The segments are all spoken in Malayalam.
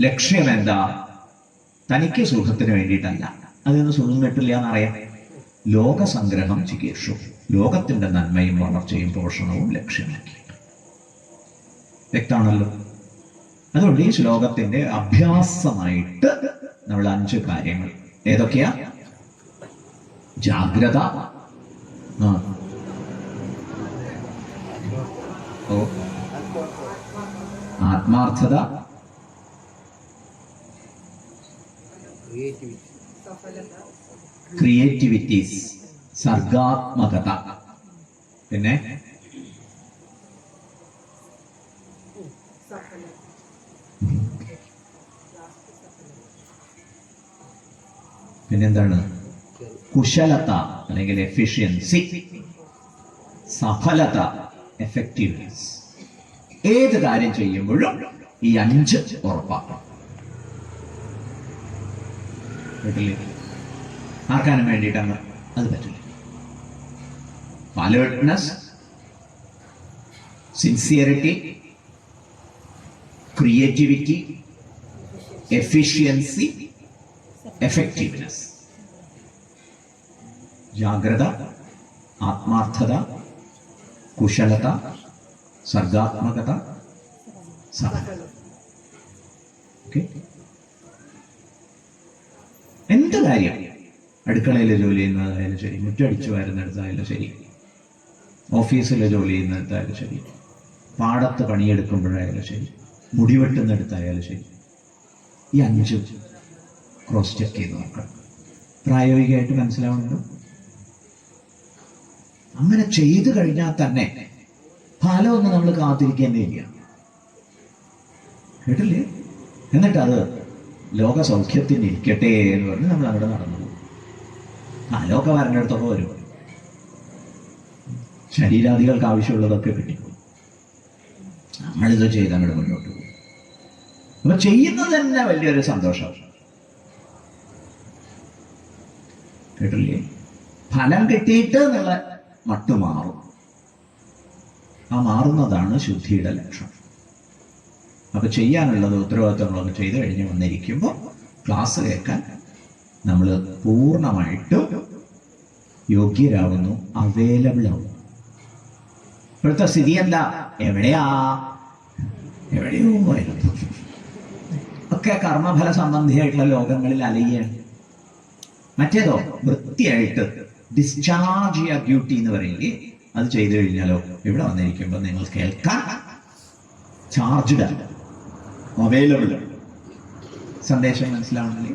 ലക്ഷ്യം എന്താ? തനിക്ക് സുഖത്തിന് വേണ്ടിയിട്ടല്ല. അതിന് സുഖം കിട്ടില്ല എന്നറിയാം. ലോക സംഗ്രഹം ചികിത്സു. ലോകത്തിന്റെ നന്മയും വളർച്ചയും പോഷണവും ലക്ഷ്യമാക്കി. വ്യക്തമാണല്ലോ അതുകൊണ്ട് ഈ ശ്ലോകത്തിന്റെ അഭ്യാസമായിട്ട് നമ്മൾ അഞ്ച് കാര്യങ്ങൾ. ഏതൊക്കെയാ? ജാഗ്രത. ഓ. ആത്മാർത്ഥത. ക്രിയേറ്റിവിറ്റീസ് സർഗാത്മകത. പിന്നെ? പിന്നെന്താണ്? കുശലത അല്ലെങ്കിൽ എഫിഷ്യൻസി സഫലത എഫക്റ്റീവ്നെസ് ഏത് കാര്യം ചെയ്യുമ്പോഴും ഈ അഞ്ച് ഉറപ്പാക്കണം. കേട്ടില്ലേ ആർക്കാനും വേണ്ടിയിട്ടാണ് അത് പറ്റില്ല. Alertness sincerity creativity efficiency effectiveness ജാഗ്രത ആത്മാർത്ഥത കുശലത സർഗാത്മകത സഫലത ഓക്കെ എന്ത് കാര്യം? അടുക്കളയിൽ ജോലി ചെയ്യുന്നതായാലും ശരി മുറ്റടിച്ചു വരുന്നിടത്തായാലും ശരി ഓഫീസിൽ ജോലി ചെയ്യുന്നിടത്തായാലും ശരി പാടത്ത് പണിയെടുക്കുമ്പോഴായാലും ശരി മുടിവെട്ടുന്നിടത്തായാലും ശരി ഈ അഞ്ച് ക്രോസ് ചെക്ക് ചെയ്ത് നോക്കണം. പ്രായോഗികമായിട്ട് മനസ്സിലാവുന്നുണ്ടോ? അങ്ങനെ ചെയ്തു കഴിഞ്ഞാൽ തന്നെ ഫലമൊന്നും നമ്മൾ കാത്തിരിക്കേണ്ടിയില്ല കേട്ടില്ലേ? എന്നിട്ട് അത് ലോക സൗഖ്യത്തിന് ഇരിക്കട്ടെ എന്ന് പറഞ്ഞ് നമ്മൾ അവിടെ നടന്നു. പോകും. ലോക വരണ്ടടുത്തോളം വരും. ശരീരാദികൾക്ക് ആവശ്യമുള്ളതൊക്കെ കിട്ടി നമ്മളിത് ചെയ്ത് അങ്ങോട്ട് മുന്നോട്ട് പോകും. അപ്പൊ ചെയ്യുന്നത് തന്നെ വലിയൊരു സന്തോഷം. കേട്ടില്ലേ? ഫലം കിട്ടിയിട്ട് എന്നുള്ള മട്ടു മാറും. ആ മാറുന്നതാണ് ശുദ്ധിയുടെ ലക്ഷണം. അപ്പൊ ചെയ്യാനുള്ളത് ഉത്തരവാദിത്തങ്ങളൊക്കെ ചെയ്തു കഴിഞ്ഞ് വന്നിരിക്കുമ്പോൾ ക്ലാസ് കേൾക്കാൻ നമ്മൾ പൂർണമായിട്ട് യോഗ്യരാകുന്നു അവൈലബിൾ ആവുന്നു. ഇപ്പോഴത്തെ സ്ഥിതി എന്താ? എവിടെയാ? എവിടെയോ ആയിരുന്നു. ഒക്കെ കർമ്മഫല സംബന്ധിയായിട്ടുള്ള ലോകങ്ങളിൽ അലയുകയാണ്. മറ്റേതോ വൃത്തിയായിട്ട് ഡിസ്ചാർജ് ചെയ്യുക ഡ്യൂട്ടി എന്ന് പറയുമെങ്കിൽ അത് ചെയ്തു കഴിഞ്ഞാലോ? ഇവിടെ വന്നിരിക്കുമ്പോൾ നിങ്ങൾ കേൾക്കാൻ ചാർജ്ഡ് അല്ല അവൈലബിൾ ആണ് സന്ദേശം മനസ്സിലാവണില്ലേ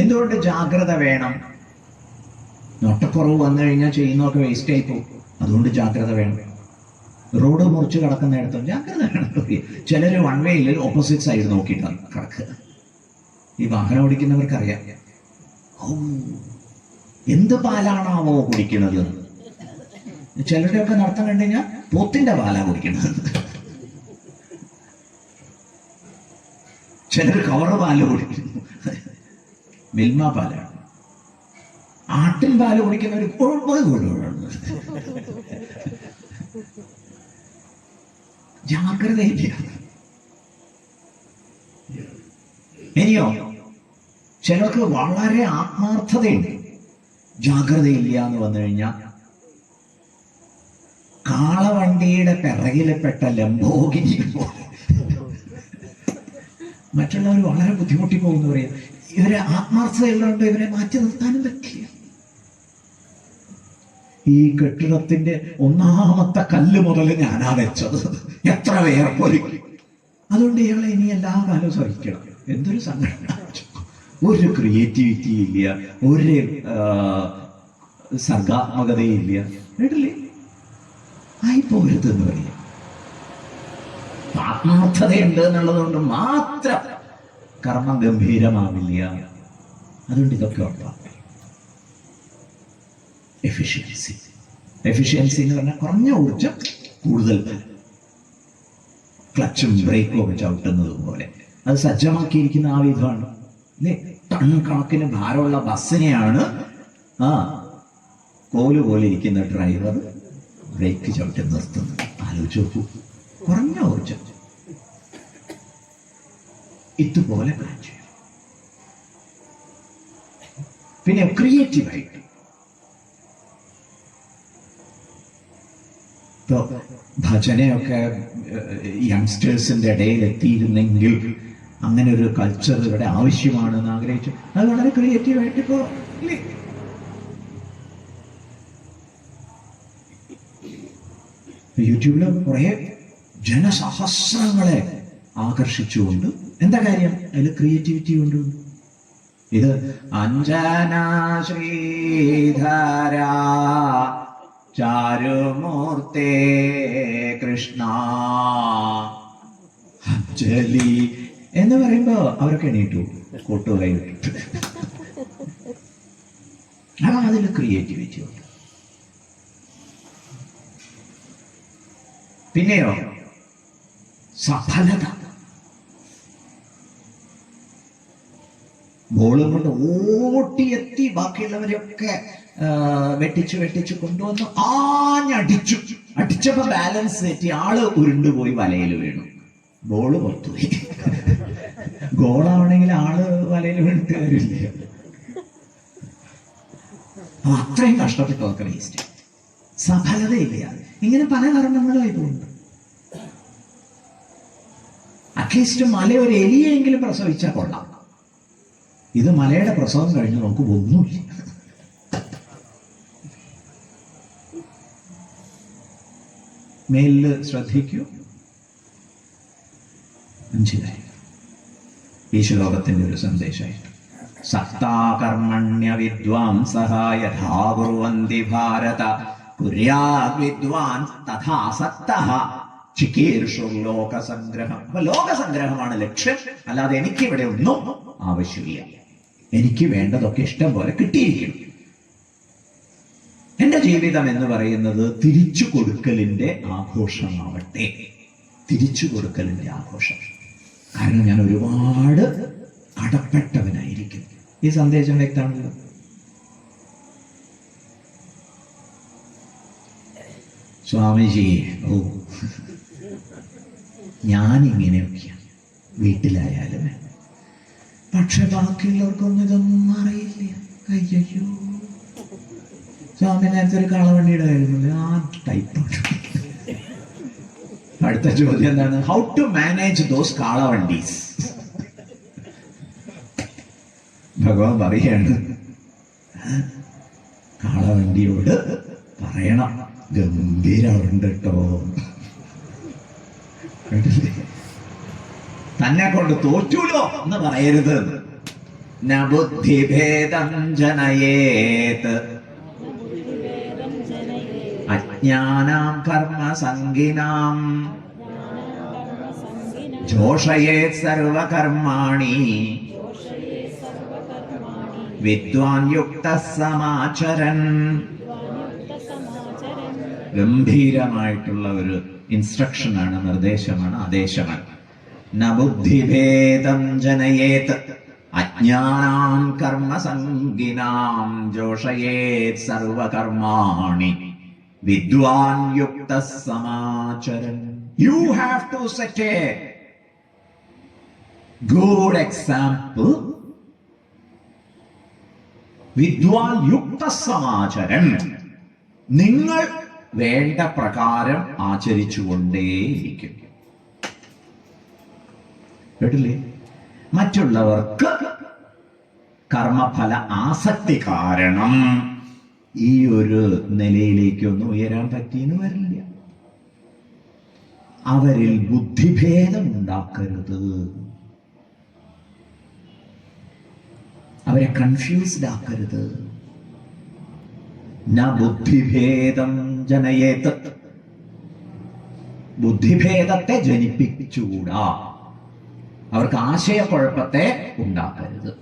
എന്തുകൊണ്ട് ജാഗ്രത വേണം? നോട്ടക്കുറവ് വന്നു കഴിഞ്ഞാൽ ചെയ്യുന്നതൊക്കെ വേസ്റ്റ് ആയി പോകും. അതുകൊണ്ട് ജാഗ്രത വേണം. റോഡ് മുറിച്ച് കിടക്കുന്നിടത്തും ജാഗ്രത വേണം. ചിലർ വൺ വേയിൽ ഓപ്പോസിറ്റ് സൈഡ് നോക്കിയിട്ടാണ് കിടക്കുക. ഈ വാഹനം ഓടിക്കുന്നവർക്ക് അറിയാം എന്ത് പാലാണാവോ കുടിക്കുന്നത്? ചിലരുടെയൊക്കെ നടത്തം കണ്ടു കഴിഞ്ഞാൽ പോത്തിന്റെ പാലാ കുടിക്കുന്നത് ചിലർ കവറ പാൽ കുടിക്കുന്നു മിൽമ പാലാണ്. ആട്ടിൻ പാൽ കുടിക്കുന്നവർ ഒരു കൊണ്ടുപോകുന്നു ജാഗ്രതയില്ല. ഇനിയോ ചിലർക്ക് വളരെ ആത്മാർത്ഥതയുണ്ട്. ജാഗ്രതയില്ല എന്ന് വന്നു കഴിഞ്ഞാൽ കാളവണ്ടിയുടെ പിറകിലപ്പെട്ട ലംബോഗിനി പോലെ. മറ്റുള്ളവർ വളരെ ബുദ്ധിമുട്ടി പോകുന്നു പറയാം. ഇവരെ ആത്മാർത്ഥതയുള്ളതുകൊണ്ട് ഇവരെ മാറ്റി നിർത്താനും പറ്റില്ല. ഈ കെട്ടിടത്തിന്റെ ഒന്നാമത്തെ കല്ല് മുതൽ ഞാനാ വെച്ചത്. എത്ര വേർപ്പൊരുക്കി അതുകൊണ്ട് ഇയാളെ ഇനി എല്ലാ കാലവും സഹിക്കണം എന്തൊരു സംഘടന ഒരു ക്രിയേറ്റിവിറ്റി ഇല്ല. ഒരു സർഗാത്മകതയില്ല. കേട്ടില്ലേ? ആയിപ്പോരുതെന്ന് പറയാം. ആത്മാർത്ഥതയുണ്ട് എന്നുള്ളത് കൊണ്ട് മാത്രം കർമ്മം ഗംഭീരമാവില്ല. അതുകൊണ്ട് ഇതൊക്കെ എഫിഷ്യൻസി എഫിഷ്യൻസി എന്ന് പറഞ്ഞാൽ കുറഞ്ഞ ഊർജം കൂടുതൽ ക്ലച്ചും ബ്രേക്കും ഒക്കെ ചവിട്ടുന്നത് പോലെ. അത് സജ്ജമാക്കിയിരിക്കുന്ന ആ വിധമാണ്. അല്ലേ? ടൺ കണക്കിന് ഭാരമുള്ള ബസ്സിനെയാണ് ആ കോൽ പോലെ ഇരിക്കുന്ന ഡ്രൈവർ ബ്രേക്ക് ചവിട്ടി നിർത്തുന്നു. ആലോചിച്ച് നോക്കൂ. കുറഞ്ഞ ഊർജം ഇതുപോലെ പ്ലാൻ ചെയ്യണം പിന്നെ ക്രിയേറ്റീവായിട്ട് ഇപ്പോ ഭജനയൊക്കെ യങ്സ്റ്റേഴ്സിന്റെ ഇടയിൽ എത്തിയിരുന്നെങ്കിൽ അങ്ങനെ ഒരു കൾച്ചർ ഇവിടെ ആവശ്യമാണെന്ന് ആഗ്രഹിച്ചു. അത് വളരെ ക്രിയേറ്റീവായിട്ട് ഇപ്പോ യൂട്യൂബിൽ കുറെ ജനസഹസ്രങ്ങളെ ആകർഷിച്ചുകൊണ്ട് എന്താ കാര്യം? അതിൽ ക്രിയേറ്റിവിറ്റി ഉണ്ട്. ഇത് അഞ്ജന ശ്രീധര ചാരുമൂർത്തേ കൃഷ്ണ അഞ്ജലി എന്ന് പറയുമ്പോ അവരൊക്കെ എണീറ്റു. കൂട്ടുകൈ വിട്ടു അപ്പൊ അതിൽ ക്രിയേറ്റിവിറ്റി ഉണ്ട്. പിന്നെയോ? സഫലത ബോളും കൊണ്ട് ഓട്ടിയെത്തി ബാക്കിയുള്ളവരെയൊക്കെ വെട്ടിച്ചു വെട്ടിച്ചു കൊണ്ടുവന്നു. ആഞ്ഞടിച്ചു. അടിച്ചപ്പോ ബാലൻസ് തെറ്റി. ആൾ ഉരുണ്ടുപോയി വലയിൽ വീണു. ബോൾ പുറത്തുപോയി ഗോളാവണമെങ്കിൽ ആൾ വലയിൽ വീണിട്ട് കാര്യമില്ല. അത്രയും കഷ്ടപ്പെട്ടു നോക്കണം ഈസ്റ്റ് സഫലതയില്ല. ഇങ്ങനെ പല കർമ്മങ്ങളുമായി പോകുന്നു. അറ്റ്ലീസ്റ്റ് മല ഒരു എലിയെങ്കിലും പ്രസവിച്ചാൽ കൊള്ളാം. ഇത് മലയുടെ പ്രസവം കഴിഞ്ഞ് നമുക്ക് ഒന്നുമില്ല മേലിൽ ശ്രദ്ധിക്കൂ. അഞ്ച് കാര്യം. ഈശ്വലോകത്തിന്റെ ഒരു സന്ദേശമായിട്ട് സക്താകർമ്മണ്യ വിദ്വാംസഹായ ഭാരത. വിദ്വാൻ തഥാ സക്തഃ ചികീർഷുർ ലോകസംഗ്രഹം. ലോകസംഗ്രഹമാണ് ലക്ഷ്യം. അല്ലാതെ എനിക്ക് ഇവിടെ ഒന്നും ആവശ്യമില്ല. എനിക്ക് വേണ്ടതൊക്കെ ഇഷ്ടം പോലെ കിട്ടിയിരിക്കണം. എന്റെ ജീവിതം എന്ന് പറയുന്നത് തിരിച്ചു കൊടുക്കലിന്റെ ആഘോഷമാവട്ടെ. തിരിച്ചു കൊടുക്കലിന്റെ ആഘോഷം. കാരണം ഞാൻ ഒരുപാട് കടപ്പെട്ടവനായിരിക്കും ഈ സന്ദേശം വ്യക്തമാണല്ലോ? സ്വാമിജി ഓ. ഞാനിങ്ങനെയൊക്കെയാണ് വീട്ടിലായാലും. പക്ഷെ ബാക്കിയുള്ളവർക്കൊന്നും ഇതൊന്നും അറിയില്ല. അയ്യോ സ്വാമി നേരത്തെ ഒരു കളവണ്ടിയുടെ ആ ടൈപ്പ് അടുത്ത ചോദ്യം എന്താണ്? ഹൗ ടു മാനേജ് ദോസ് കാളവണ്ടീസ്? ഭഗവാൻ പറയാണ്. കാളവണ്ടിയോട് പറയണം. ഗംഭീരമുണ്ട് കേട്ടോ തന്നെ കൊണ്ട് തോറ്റൂലോ എന്ന് പറയരുത്. ബുദ്ധിഭേദം ജനയേത് അജ്ഞാനാം കർമ്മസംഗിനാം. ജോഷയേത് സർവകർമാണി. വിദ്വാൻ യുക്ത സമാചരൻ ഗംഭീരമായിട്ടുള്ള ഒരു ഇൻസ്ട്രക്ഷനാണ് നിർദ്ദേശമാണ്. ആദേശമാണ് നബുദ്ധിഭേദം ജനയേത് അജ്ഞാനാം കർമ്മസംഗിനാം ജോഷയേത് സർവകർമാണി വിദ്വാൻ യുക്ത സമാചരൻ. You have to set a good example വിദ്വാൻ യുക്ത സമാചരൻ നിങ്ങൾ വേണ്ട പ്രകാരം ആചരിച്ചുകൊണ്ടേയിരിക്കും. കേട്ടില്ലേ? മറ്റുള്ളവർക്ക് കർമ്മഫല ആസക്തി കാരണം ഈ ഒരു നിലയിലേക്കൊന്നും ഉയരാൻ പറ്റിയെന്ന് വരില്ല. അവരിൽ ബുദ്ധിഭേദം ഉണ്ടാക്കരുത്. അവരെ കൺഫ്യൂസ്ഡ് ആക്കരുത്. ബുദ്ധിഭേദം ജനയേത് ബുദ്ധിഭേദത്തെ ജനിപ്പിച്ചുകൂടാ. അവർക്ക് ആശയക്കുഴപ്പത്തെ ഉണ്ടാക്കരുത്.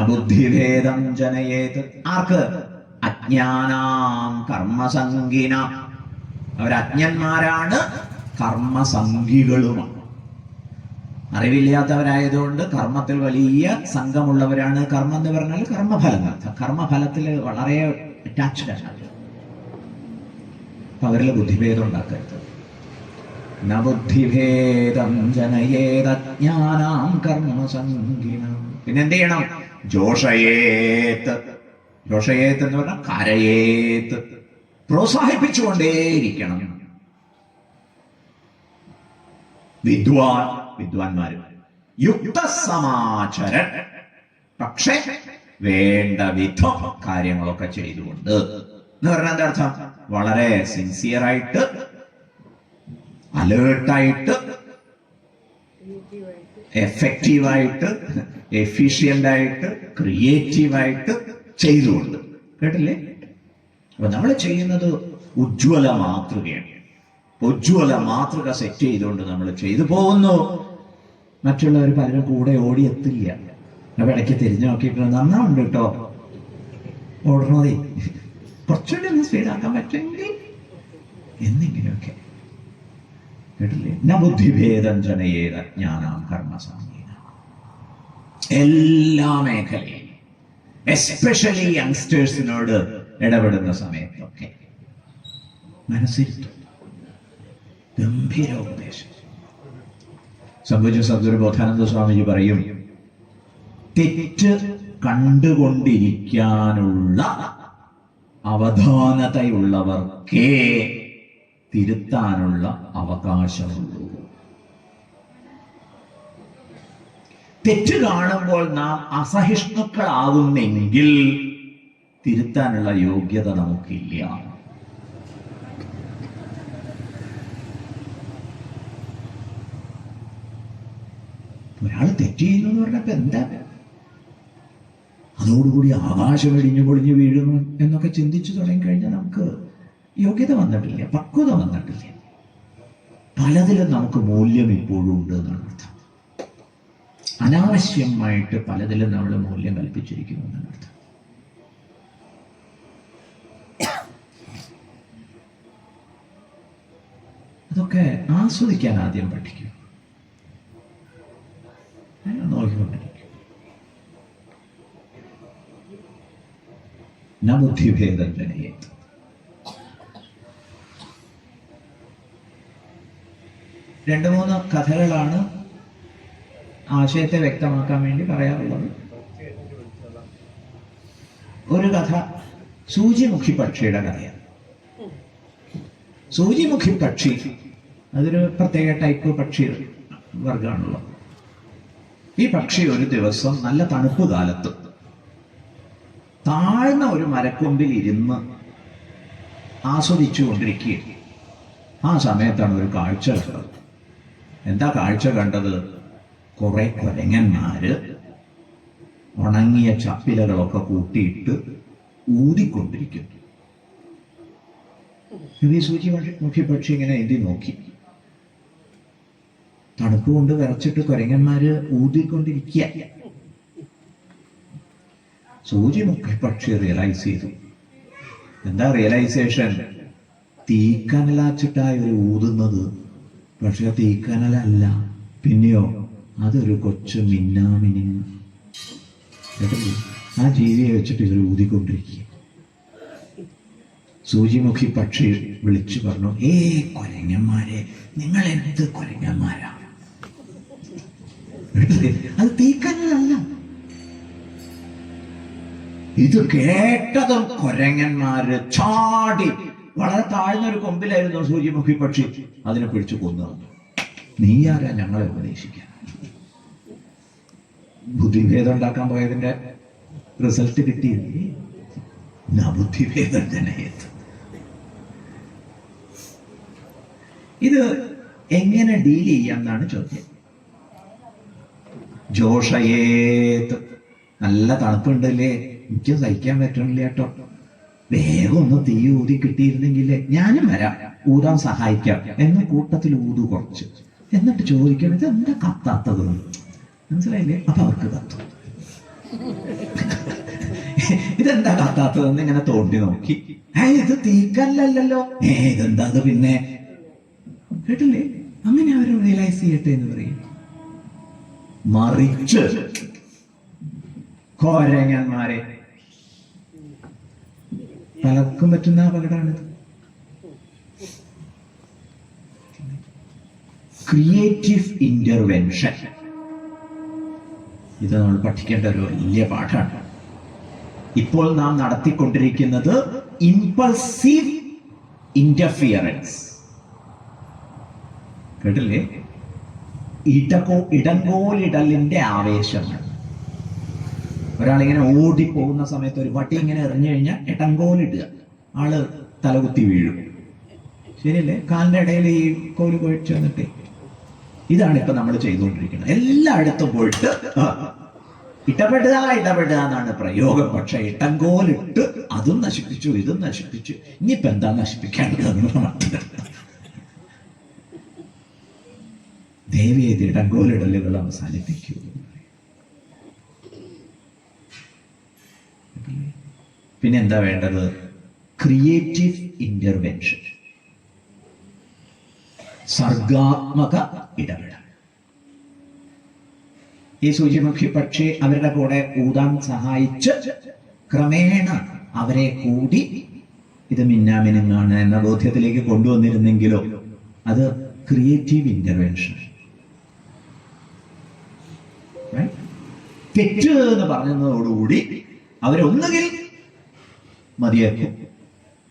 ബുദ്ധിഭേദം ജനയേത്. ആർക്ക്? അജ്ഞാനാം കർമ്മസംഗിന. അവരജ്ഞന്മാരാണ് കർമ്മസംഗികളുമാണ് അറിവില്ലാത്തവരായതുകൊണ്ട് കർമ്മത്തിൽ വലിയ സംഘമുള്ളവരാണ് കർമ്മം എന്ന് പറഞ്ഞാൽ കർമ്മഫലം കർമ്മഫലത്തിൽ വളരെ അറ്റാച്ച്ഡ് ആണ് അവരിൽ ബുദ്ധിഭേദം ഉണ്ടാക്കരുത്. നബുദ്ധിഭേദം ജനയേതജ്ഞാനാം കർമ്മസംഗിണം പിന്നെ എന്ത് ചെയ്യണം? ജോഷയേത്ത്. ജോഷയേത്ത് എന്ന് പറഞ്ഞാൽ കരയേത്ത്. പ്രോത്സാഹിപ്പിച്ചുകൊണ്ടേയിരിക്കണം. വിദ്വാൻ വിദ്വാൻമാര്. യുക്തസമാചരൻ പക്ഷേ വേണ്ട വിധം കാര്യങ്ങളൊക്കെ ചെയ്തുകൊണ്ട്. എന്ന് പറഞ്ഞാൽ എന്താ അർത്ഥം? വളരെ സിൻസിയർ ആയിട്ട് അലേർട്ടായിട്ട് എഫക്റ്റീവായിട്ട് എഫിഷ്യന്റ് ആയിട്ട് ക്രിയേറ്റീവായിട്ട് ചെയ്തുകൊണ്ട്. കേട്ടില്ലേ? അപ്പൊ നമ്മൾ ചെയ്യുന്നത് ഉജ്ജ്വല മാതൃകയാണ്. ഉജ്ജ്വല മാതൃക സെറ്റ് ചെയ്തുകൊണ്ട് നമ്മൾ ചെയ്തു പോകുന്നു. മറ്റുള്ളവർ പലരും കൂടെ ഓടി എത്തില്ല അപ്പൊ ഇടയ്ക്ക് തിരിഞ്ഞു നോക്കിയിട്ട് നന്നാവുണ്ട് കേട്ടോ ഓടണതേ കുറച്ചുകൂടി ഒന്ന് സ്പീഡാക്കാൻ പറ്റുമെങ്കിൽ എന്നിങ്ങനെയൊക്കെ. കേട്ടില്ലേ? ന ബുദ്ധിഭേദം ജനയേത ജ്ഞാനാം കർമ്മസംഗീന എല്ലാ മേഖലയിലും എസ്പെഷ്യലി യങ്സ്റ്റേഴ്സിനോട് ഇടപെടുന്ന സമയത്തൊക്കെ മനസ്സിരുത്തും. ഗംഭീര ഉപദേശം. സംഭവിച്ച സദ്ഗുരു ബോധാനന്ദ സ്വാമിജി പറയും. തെറ്റ് കണ്ടുകൊണ്ടിരിക്കാനുള്ള അവധാനതയുള്ളവർക്കേ തിരുത്താനുള്ള അവകാശമുള്ളൂ. തെറ്റ് കാണുമ്പോൾ നാം അസഹിഷ്ണുക്കളാകുന്നെങ്കിൽ തിരുത്താനുള്ള യോഗ്യത നമുക്കില്ല. ഒരാൾ തെറ്റ് ചെയ്യുന്നു എന്ന് പറഞ്ഞപ്പോ എന്താ? അതോടുകൂടി ആകാശം ഇടിഞ്ഞു പൊളിഞ്ഞു വീഴുന്നു എന്നൊക്കെ ചിന്തിച്ചു തുടങ്ങിക്കഴിഞ്ഞാൽ നമുക്ക് യോഗ്യത വന്നിട്ടില്ല പക്വത വന്നിട്ടില്ല. പലതിലും നമുക്ക് മൂല്യം ഇപ്പോഴും ഉണ്ട് എന്നാണ് അർത്ഥം. അനാവശ്യമായിട്ട് പലതിലും നമ്മൾ മൂല്യം കൽപ്പിച്ചിരിക്കുന്നു എന്നാണ് അർത്ഥം. അതൊക്കെ ആസ്വദിക്കാൻ ആദ്യം പഠിക്കും അതിനെ നോക്കിക്കൊണ്ടിരിക്കും ന ബുദ്ധിഭേദം ജനയേത് രണ്ട് മൂന്ന് കഥകളാണ് ആശയത്തെ വ്യക്തമാക്കാൻ വേണ്ടി പറയാറുള്ളത്. ഒരു കഥ സൂചിമുഖി പക്ഷിയുടെ കഥയാണ്. സൂചിമുഖി പക്ഷി അതൊരു പ്രത്യേക ടൈപ്പ് പക്ഷി വർഗമാണല്ലോ ഈ പക്ഷി ഒരു ദിവസം നല്ല തണുപ്പ് കാലത്ത് താഴ്ന്ന ഒരു മരക്കൊമ്പിൽ ഇരുന്ന് ആസ്വദിച്ചു കൊണ്ടിരിക്കുകയും ആ സമയത്താണ് ഒരു കാഴ്ച കണ്ടത്. എന്താ കാഴ്ച കണ്ടത്? കുറെ കൊരങ്ങന്മാര് ഉണങ്ങിയ ചപ്പിലകളൊക്കെ കൂട്ടിയിട്ട് ഊതിക്കൊണ്ടിരിക്കുന്നു. സൂചി നോക്കി പക്ഷി ഇങ്ങനെ എഴുതി നോക്കി. തണുപ്പ് കൊണ്ട് വിറച്ചിട്ട് കുരങ്ങന്മാര് ഊതിക്കൊണ്ടിരിക്കുക. മുഖി പക്ഷി റിയലൈസ് ചെയ്തു. എന്താ റിയലൈസേഷൻ തീക്കനലാച്ചിട്ടായി ഒരു ഊതുന്നത്. പക്ഷെ തീക്കനലല്ല. പിന്നെയോ അതൊരു കൊച്ചു മിന്നാമിനി? ആ ജീവിയെ വെച്ചിട്ട് ഇവർ ഊതിക്കൊണ്ടിരിക്കുക സൂചിമുഖി പക്ഷി വിളിച്ചു പറഞ്ഞു ഏ കൊരങ്ങന്മാരെ നിങ്ങൾ എന്ത് കൊരങ്ങന്മാരാ അത് തീക്കനലല്ല. ഇത് കേട്ടതും കൊരങ്ങന്മാര് ചാടി. വളരെ താഴ്ന്ന ഒരു കൊമ്പിലായിരുന്നു സൂര്യമുഖി പക്ഷി. അതിനെ പിടിച്ചു കൊന്നു നീ ആരാ ഞങ്ങളെ ഉപദേശിക്കാൻ? ബുദ്ധിഭേദം ഉണ്ടാക്കാൻ പോയതിന്റെ റിസൾട്ട് കിട്ടിയില്ലേ? ബുദ്ധിഭേദം ജനയത് ഇത് എങ്ങനെ ഡീൽ ചെയ്യാം എന്നാണ് ചോദ്യം ജോഷയേത് നല്ല തണുപ്പുണ്ടല്ലേ? എനിക്ക് സഹിക്കാൻ പറ്റണില്ല കേട്ടോ. വേഗം ഒന്ന് തീ ഊതി കിട്ടിയിരുന്നെങ്കിലേ ഞാനും വരാം. ഊതാൻ സഹായിക്കാം. എന്ന് കൂട്ടത്തിൽ ഊതു കുറച്ച്. എന്നിട്ട് ചോദിക്കണം ഇത് എന്താ കത്താത്തത് മനസ്സിലായില്ലേ? അപ്പൊ അവർക്ക് കത്തു. ഇതെന്താ കത്താത്തതെന്ന് ഇങ്ങനെ തോണ്ടി നോക്കി. ഏ ഇത് തീക്കല്ലല്ലോ. ഏ ഇതെന്താ അത് പിന്നെ? കേട്ടില്ലേ? അങ്ങനെ അവർ റിയലൈസ് ചെയ്യട്ടെ എന്ന് പറയും. മറിച്ച്. കോരങ്ങന്മാരെ പലർക്കും പറ്റുന്ന അപകടമാണിത് ക്രിയേറ്റീവ് ഇന്റർവെൻഷൻ ഇത് നമ്മൾ പഠിക്കേണ്ട ഒരു വലിയ പാഠമാണ്. ഇപ്പോൾ നാം നടത്തിക്കൊണ്ടിരിക്കുന്നത് ഇമ്പൾസീവ് ഇന്റർഫിയറൻസ് കേട്ടില്ലേ? ഇടകോ ഇടങ്കോലിടലിന്റെ ആവേശങ്ങൾ. ഒരാളിങ്ങനെ ഓടിപ്പോകുന്ന സമയത്ത് ഒരു വട്ടി ഇങ്ങനെ എറിഞ്ഞു കഴിഞ്ഞാൽ ഇടങ്കോലിടുക ആൾ തലകുത്തി വീഴും. ശരിയല്ലേ? കാലിന്റെ ഇടയിൽ ഈ കോൽ കുഴച്ചു വന്നിട്ട്. ഇതാണ് ഇപ്പൊ നമ്മൾ ചെയ്തുകൊണ്ടിരിക്കുന്നത്. എല്ലായിടത്തും പോയിട്ട് ആ, ഇടപെടുക എന്നാണ് പ്രയോഗം. പക്ഷെ ഇട്ടങ്കോലിട്ട് അതും നശിപ്പിച്ചു ഇതും നശിപ്പിച്ചു. ഇനിയിപ്പോ എന്താ നശിപ്പിക്കേണ്ടതെന്ന് മട്ടില്ല ദേവി ഇത് ഇടങ്കോലിടലുകൾ അവസാനിപ്പിക്കൂ. പിന്നെ എന്താ വേണ്ടത്? ക്രിയേറ്റീവ് ഇന്റർവെൻഷൻ സർഗാത്മക ഇടപെടൽ. ഈ സൂചിമുഖി പക്ഷി അവരുടെ കൂടെ ഊതാൻ സഹായിച്ച് ക്രമേണ അവരെ കൂടി ഇത് മിന്നാമിനുങ്ങാണ് എന്ന ബോധ്യത്തിലേക്ക് കൊണ്ടുവന്നിരുന്നെങ്കിലോ അത് ക്രിയേറ്റീവ് ഇന്റർവെൻഷൻ തെറ്റ് എന്ന് പറഞ്ഞതോടുകൂടി അവരൊന്നുകിൽ മതിയാക്കും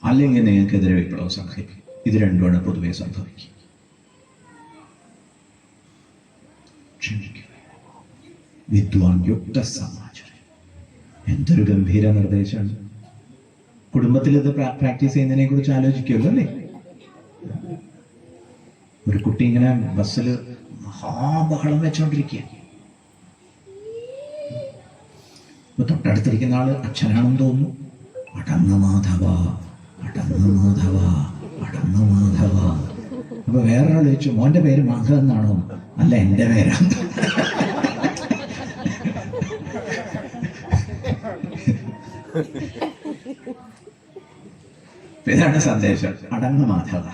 അല്ലെങ്കിൽ നിങ്ങൾക്കെതിരെ വിപ്ലവം സംഘടിപ്പിക്കും. ഇത് രണ്ടുമാണ് പൊതുവെ സംഭവിക്കുക. വിദ്വാൻ യുക്ത സമാചാരം എന്തൊരു ഗംഭീര നിർദ്ദേശമാണ്. കുടുംബത്തിൽ ഇത് പ്രാക്ടീസ് ചെയ്യുന്നതിനെ കുറിച്ച് ആലോചിക്കുമല്ലോ അല്ലേ? ഒരു കുട്ടി ഇങ്ങനെ ബസ്സിൽ മഹാബഹളം വെച്ചോണ്ടിരിക്കുക ഇപ്പൊ തൊട്ടടുത്തിരിക്കുന്ന ആൾ അച്ഛനാണെന്ന് തോന്നുന്നു. അടങ്ങ മാധവ അടങ്ങ മാധവ അടങ്ങ മാധവ. അപ്പൊ വേറൊരാൾ ചോദിച്ചു മോന്റെ പേര് മാധവ എന്നാണോ? അല്ല എന്റെ പേരാണ്. ഇതാണ് സന്ദേശം. അടങ്ങ മാധവ.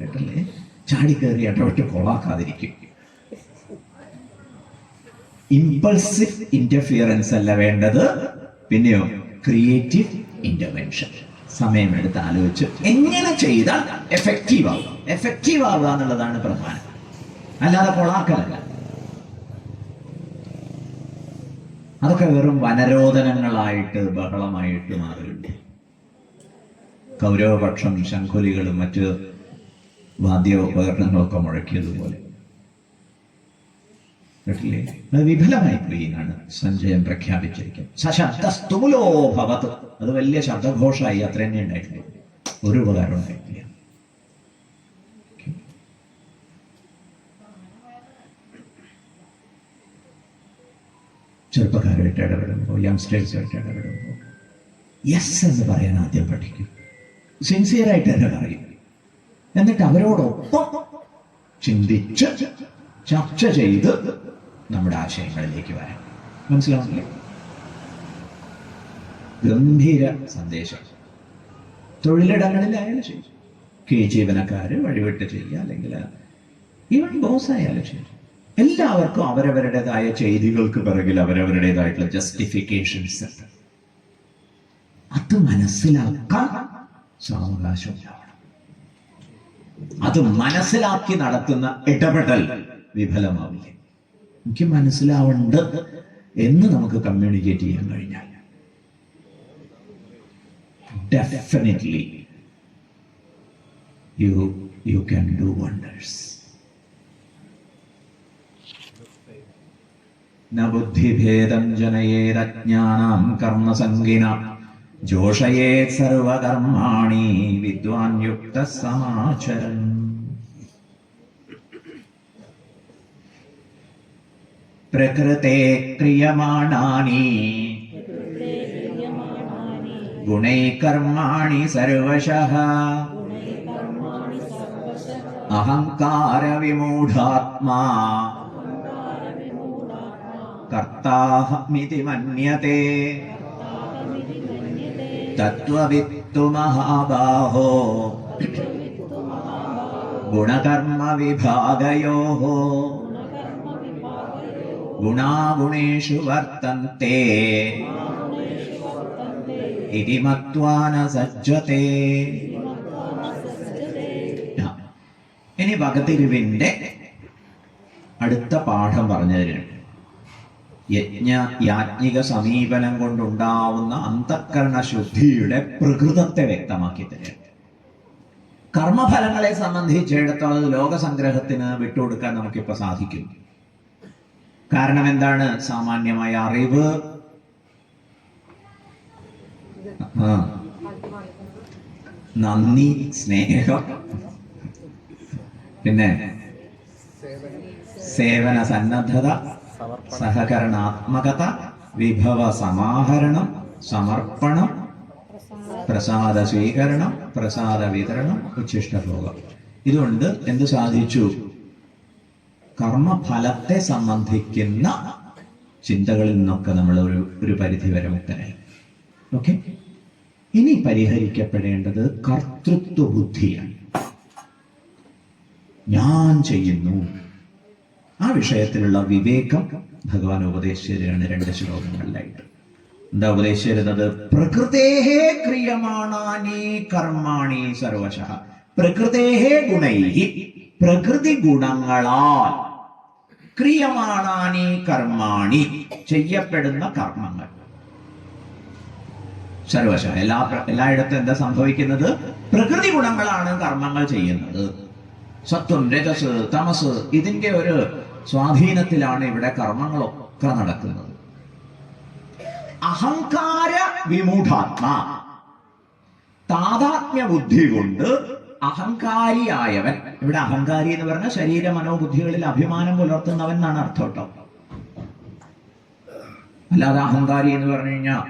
കേട്ടല്ലേ? ചാടിക്കേറി ഇടപെട്ട് കൊളാക്കാതിരിക്കും. ഇമ്പൾസീവ് ഇന്റർഫിയറൻസ് അല്ല വേണ്ടത്. പിന്നെയോ ക്രിയേറ്റീവ് ഇന്റർവെൻഷൻ സമയമെടുത്ത് ആലോചിച്ച് എങ്ങനെ ചെയ്താൽ എഫക്റ്റീവ് ആവുക എഫക്റ്റീവ് ആവുക എന്നുള്ളതാണ് പ്രധാനം. അല്ലാതെ കൊളാക്കലല്ല. അതൊക്കെ വെറും വനരോധനങ്ങളായിട്ട് ബഹളമായിട്ട് മാറുകയുണ്ട് കൗരവപക്ഷം ശംഖുലികളും മറ്റ് വാദ്യോപകരണങ്ങളൊക്കെ മുഴക്കിയതുപോലെ. കേട്ടില്ലേ? അത് വിഫലമായി പോയി എന്നാണ് സഞ്ജയം പ്രഖ്യാപിച്ചിരിക്കുന്നത് സശബ്ദസ്തുമുലോ ഭവത്. അത് വലിയ ശബ്ദഘോഷമായി അത്ര തന്നെ ഉണ്ടായിട്ടില്ല? ഒരു ഉപകാരം ഉണ്ടായിട്ടില്ല. ചെറുപ്പക്കാരുമായിട്ട് ഇടപെടുമ്പോൾ യങ്സ്റ്റേഴ്സുമായിട്ട് ഇടപെടുമ്പോൾ യെസ് എന്ന് പറയാൻ ആദ്യം പഠിക്കും. സിൻസിയറായിട്ട് തന്നെ പറയും. എന്നിട്ട് അവരോടൊപ്പം ചിന്തിച്ച് ചർച്ച ചെയ്ത് നമ്മുടെ ആശയങ്ങളിലേക്ക് വരാം. മനസ്സിലാവുന്നില്ലേ? ഗംഭീര സന്ദേശം. തൊഴിലിടങ്ങളിലായാലും ശരി. കീഴ് ജീവനക്കാര് വഴിവിട്ട് ചെയ്യുക അല്ലെങ്കിൽ ഈവൻ ബോസ് ആയാലും ശരി. എല്ലാവർക്കും അവരവരുടേതായ ചെയ്തികൾക്ക് പിറകിൽ അവരവരുടേതായിട്ടുള്ള ജസ്റ്റിഫിക്കേഷൻസ് ഉണ്ട്. അത് മനസ്സിലാക്കാൻ സാവകാശം ഉണ്ടാവണം. അത് മനസ്സിലാക്കി നടത്തുന്ന ഇടപെടൽ വിഫലമാവില്ല? എനിക്ക് മനസ്സിലാവുണ്ട് എന്ന് നമുക്ക് കമ്മ്യൂണിക്കേറ്റ് ചെയ്യാൻ കഴിഞ്ഞാൽ. Definitely you you can do wonders ബുദ്ധിഭേദം ജനയേതജ്ഞാനാം കർമ്മസംഗിന ജോഷയേത് സർവകർമാണി വിദ്വാൻ യുക്ത സമാചരൻ. ्रियमाणानि गुणै कर्माणि सर्वशः। अहङ्कारविमूढात्मा कर्ताहमिति मन्यते। तत्त्ववित्तु महाबाहो। गुणकर्मविभागयोः। ഗുണാഗുണേഷു വർത്തേ ഇതി മത്വാന സജ്ജത്തെ. ഇനി ഭഗതിരുവിന്റെ അടുത്ത പാഠം പറഞ്ഞു തരുന്നുണ്ട് യജ്ഞ യാജ്ഞിക സമീപനം കൊണ്ടുണ്ടാവുന്ന അന്തഃകരണ ശുദ്ധിയുടെ പ്രകൃതത്തെ വ്യക്തമാക്കി തരുന്നുണ്ട് കർമ്മഫലങ്ങളെ സംബന്ധിച്ചിടത്തോളം ലോകസംഗ്രഹത്തിന് വിട്ടുകൊടുക്കാൻ നമുക്കിപ്പോൾ സാധിക്കും. കാരണം എന്താണ് സാമാന്യമായ അറിവ്. നന്ദി സ്നേഹം. പിന്നെ സേവന സന്നദ്ധത സഹകരണാത്മകത വിഭവ സമാഹരണം സമർപ്പണം പ്രസാദ സ്വീകരണം പ്രസാദ വിതരണം ഉച്ഛിഷ്ടഭോഗം ഇതുകൊണ്ട് എന്ത് സാധിച്ചു? കർമ്മഫലത്തെ സംബന്ധിക്കുന്ന ചിന്തകളിൽ നിന്നൊക്കെ നമ്മൾ ഒരു ഒരു പരിധി വരെ മുക്തരായി. ഓക്കെ ഇനി പരിഹരിക്കപ്പെടേണ്ടത് കർത്തൃത്വ ബുദ്ധിയാണ്. ഞാൻ ചെയ്യുന്നു. ആ വിഷയത്തിലുള്ള വിവേകം ഭഗവാൻ ഉപദേശിച്ചതാണ് രണ്ട് ശ്ലോകങ്ങളിലായിട്ട്. എന്താ ഉപദേശിച്ചിരുന്നത്? പ്രകൃതേഹേ ക്രിയമാണാനി കർമാണി സർവശ. പ്രകൃതേഹേ ഗുണൈഹി പ്രകൃതി ഗുണങ്ങളാൽ ക്രിയമാണാനി കർമാണി ചെയ്യപ്പെടുന്ന കർമ്മങ്ങൾ. സർവശ എല്ലാ എല്ലായിടത്തും എന്താ സംഭവിക്കുന്നത്? പ്രകൃതി ഗുണങ്ങളാണ് കർമ്മങ്ങൾ ചെയ്യുന്നത്. സത്വം രജസ് തമസ് ഇതിന്റെ ഒരു സ്വാധീനത്തിലാണ് ഇവിടെ കർമ്മങ്ങളൊക്കെ നടക്കുന്നത്. അഹങ്കാര വിമൂഢാത്മ. താതാത്മ്യ ബുദ്ധി കൊണ്ട് അഹങ്കാരിയായവൻ. ഇവിടെ അഹങ്കാരി എന്ന് പറഞ്ഞാൽ ശരീര മനോബുദ്ധികളിൽ അഭിമാനം പുലർത്തുന്നവൻ എന്നാണ് അർത്ഥം കേട്ടോ. അല്ലാതെ അഹങ്കാരി എന്ന് പറഞ്ഞു കഴിഞ്ഞാൽ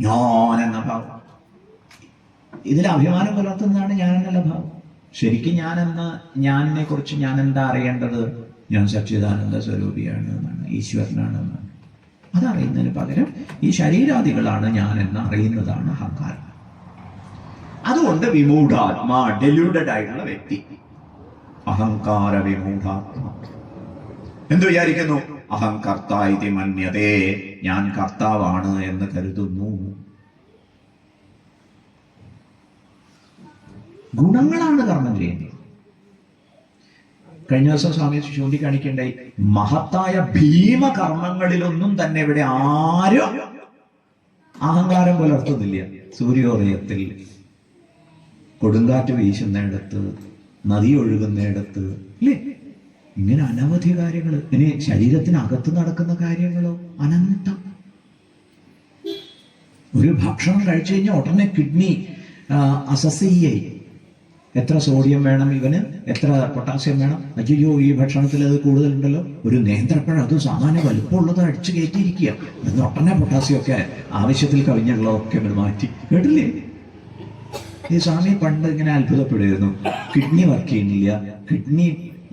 ഞാൻ എന്ന ഭാവം. ഇതിൽ അഭിമാനം പുലർത്തുന്നതാണ് ഞാൻ എന്നുള്ള ഭാവം. ശരിക്കും ഞാൻ എന്ന ഞാനിനെ കുറിച്ച് ഞാൻ എന്താ അറിയേണ്ടത്? ഞാൻ സച്ചിദാനന്ദ സ്വരൂപിയാണ് എന്നാണ് ഈശ്വരനാണ് എന്നാണ്. അതറിയുന്നതിന് പകരം ഈ ശരീരാദികളാണ് ഞാൻ എന്ന് അറിയുന്നതാണ് അഹങ്കാരം. അതുകൊണ്ട് വിമൂഢാത്മാ ഡെലൂഡഡ് ആയിട്ടുള്ള വ്യക്തി. അഹങ്കാര വിമൂഢാത്മ. എന്ത് വിചാരിക്കുന്നു? അഹംകർത്ത ഇതി മന്യതേ ഞാൻ കർത്താവാണ് എന്ന് കരുതുന്നു. ഗുണങ്ങളാണ് കർമ്മം ചെയ്യുന്നത്. കഴിഞ്ഞ ദിവസം സ്വാമി ചൂണ്ടിക്കാണിക്കേണ്ടായി മഹത്തായ ഭീമകർമ്മങ്ങളിലൊന്നും തന്നെ ഇവിടെ ആരും അഹങ്കാരം പുലർത്തുന്നില്ല. സൂര്യോദയത്തിൽ കൊടുങ്കാറ്റ് വീശുന്നിടത്ത് നദി ഒഴുകുന്നിടത്ത് ഇല്ലേ ഇങ്ങനെ അനവധി കാര്യങ്ങൾ ഇനി ശരീരത്തിനകത്ത് നടക്കുന്ന കാര്യങ്ങളോ? അനന്തം. ഒരു ഭക്ഷണം കഴിച്ചു കഴിഞ്ഞാൽ ഉടനെ കിഡ്നി അസസ്യായി എത്ര സോഡിയം വേണം ഇവന്? എത്ര പൊട്ടാസ്യം വേണം? അയ്യോ ഈ ഭക്ഷണത്തിൽ അത് കൂടുതലുണ്ടല്ലോ. ഒരു നേന്ത്രപ്പഴം അത് സാമാന്യ വലുപ്പമുള്ളത് അടിച്ചു കയറ്റിയിരിക്കുക. എന്ന് ഒട്ടനെ പൊട്ടാസ്യം ആവശ്യത്തിൽ കവിഞ്ഞുള്ളതൊക്കെ മാറ്റി. കേട്ടില്ലേ? ഈ സ്വാമി പണ്ട് ഇങ്ങനെ അത്ഭുതപ്പെടുമായിരുന്നു കിഡ്നി വർക്ക് ചെയ്യുന്നില്ല. കിഡ്നി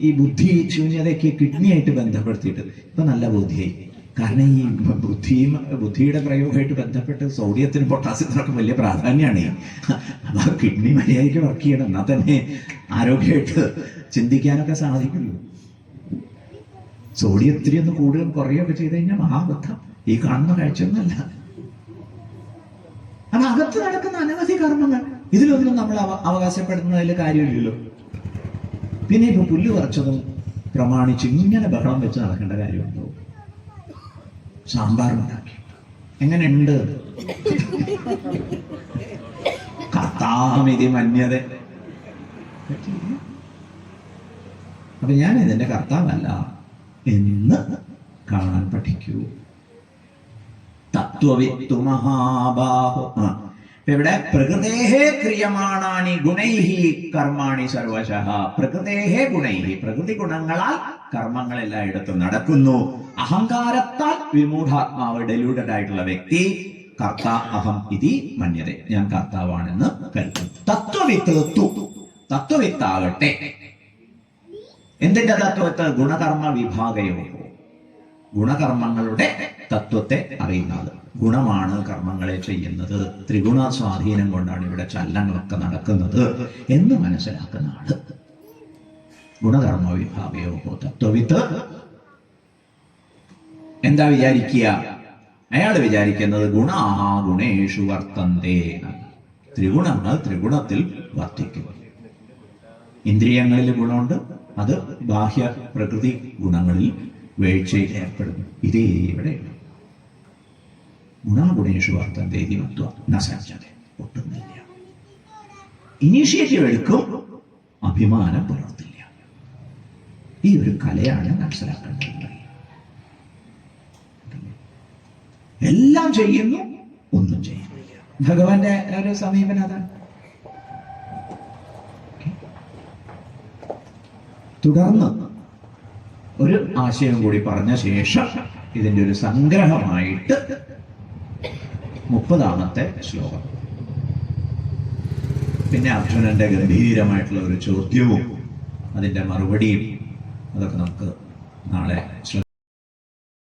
ഈ ബുദ്ധി ശൂന്യതയ്ക്ക് കിഡ്നിയായിട്ട് ബന്ധപ്പെടുത്തിയിട്ട് ഇപ്പൊ നല്ല ബുദ്ധിയായി. കാരണം ഈ ബുദ്ധിയും ബുദ്ധിയുടെ പ്രയോഗമായിട്ട് ബന്ധപ്പെട്ട് സോഡിയത്തിനും പൊട്ടാസ്യത്തിനൊക്കെ വലിയ പ്രാധാന്യമാണ്. അപ്പൊ കിഡ്നി മര്യാദയ്ക്ക് വർക്ക് ചെയ്യണം. എന്നാൽ തന്നെ ആരോഗ്യമായിട്ട് ചിന്തിക്കാനൊക്കെ സാധിക്കുള്ളൂ സോഡിയം ഇത്തിരി ഒന്ന് കൂടുതൽ കുറയുകയൊക്കെ ചെയ്ത് കഴിഞ്ഞാൽ മഹാബദ്ധം. ഈ കാണുന്ന കാഴ്ചയൊന്നുമല്ല. അത് അകത്ത് നടക്കുന്ന അനവധി കർമ്മങ്ങൾ. ഇതിലൊന്നും നമ്മൾ അവ- അവകാശപ്പെടുന്നതിൽ കാര്യമില്ലല്ലോ. പിന്നെ ഇപ്പൊ പുല്ല് പറിച്ചതും പ്രമാണിച്ച് ഇങ്ങനെ ബഹളം വെച്ച് നടക്കേണ്ട കാര്യമുണ്ടോ? സാമ്പാർ ഉണ്ടാക്കി. എങ്ങനെയുണ്ട്? കർത്താമിതി മന്യത. അപ്പൊ ഞാൻ ഇതിന്റെ കർത്താവല്ല. എന്ന് കാണാൻ പഠിക്കൂ. തത്വവിത്തു മഹാബാഹു. ആ. ഇവിടെ പ്രകൃതേഹേ ക്രിയമാണാണി ഗുണൈഹി കർമാണി സർവശഃ. പ്രകൃതേഹേ ഗുണൈഹി. പ്രകൃതി ഗുണങ്ങളാൽ കർമ്മങ്ങൾ എല്ലായിടത്തും നടക്കുന്നു. അഹങ്കാരത്താൽ വിമൂഢാത്മാവ് ഡെലൂഡഡ് ആയിട്ടുള്ള വ്യക്തി കർത്ത അഹം ഇതി മന്യത. ഞാൻ കർത്താവാണെന്ന് കരുതും തത്വവിത്ത് തത്വവിത്താകട്ടെ. എന്തിന്റെ തത്വത്ത് ഗുണകർമ്മ വിഭാഗയോ ഗുണകർമ്മങ്ങളുടെ തത്വത്തെ അറിയുന്നത്. ഗുണമാണ് കർമ്മങ്ങളെ ചെയ്യുന്നത്. ത്രിഗുണ സ്വാധീനം കൊണ്ടാണ് ഇവിടെ ചലനങ്ങളൊക്കെ നടക്കുന്നത് എന്ന് മനസ്സിലാക്കുന്ന ആൾ ഗുണകർമ്മ വിഭാവയോ തത്വവിത്ത്. എന്താ വിചാരിക്കുക? അയാൾ വിചാരിക്കുന്നത് ഗുണാ ഗുണേഷു വർത്തന്തേ. ത്രിഗുണങ്ങൾ ത്രിഗുണത്തിൽ വർത്തിക്കും. ഇന്ദ്രിയങ്ങളിൽ ഗുണമുണ്ട്. അത് ബാഹ്യ പ്രകൃതി ഗുണങ്ങളിൽ വീഴ്ചയിൽ ഏർപ്പെടുന്നു. ഇതേ ഇവിടെയുണ്ട് ഗുണാഗുണേഷു വർത്തന്തെ മത്വ നസജ്ജത ഒട്ടുന്നില്ല ഇനീഷ്യേറ്റീവ് എടുക്കും അഭിമാനം പുലർത്തില്ല. ഈ ഒരു കലയാണ് മനസ്സിലാക്കേണ്ടത് എല്ലാം ചെയ്യുന്നു ഒന്നും ചെയ്യുന്നില്ല. ഭഗവാന്റെ ഒരു സമീപനം അതാണ് തുടർന്ന് ഒരു ആശയം കൂടി പറഞ്ഞ ശേഷം ഇതിന്റെ ഒരു സംഗ്രഹമായിട്ട് മുപ്പതാമത്തെ ശ്ലോകം. പിന്നെ അർജുനന്റെ ഗംഭീരമായിട്ടുള്ള ഒരു ചോദ്യവും അതിന്റെ മറുപടിയും അതൊക്കെ നമുക്ക് നാളെ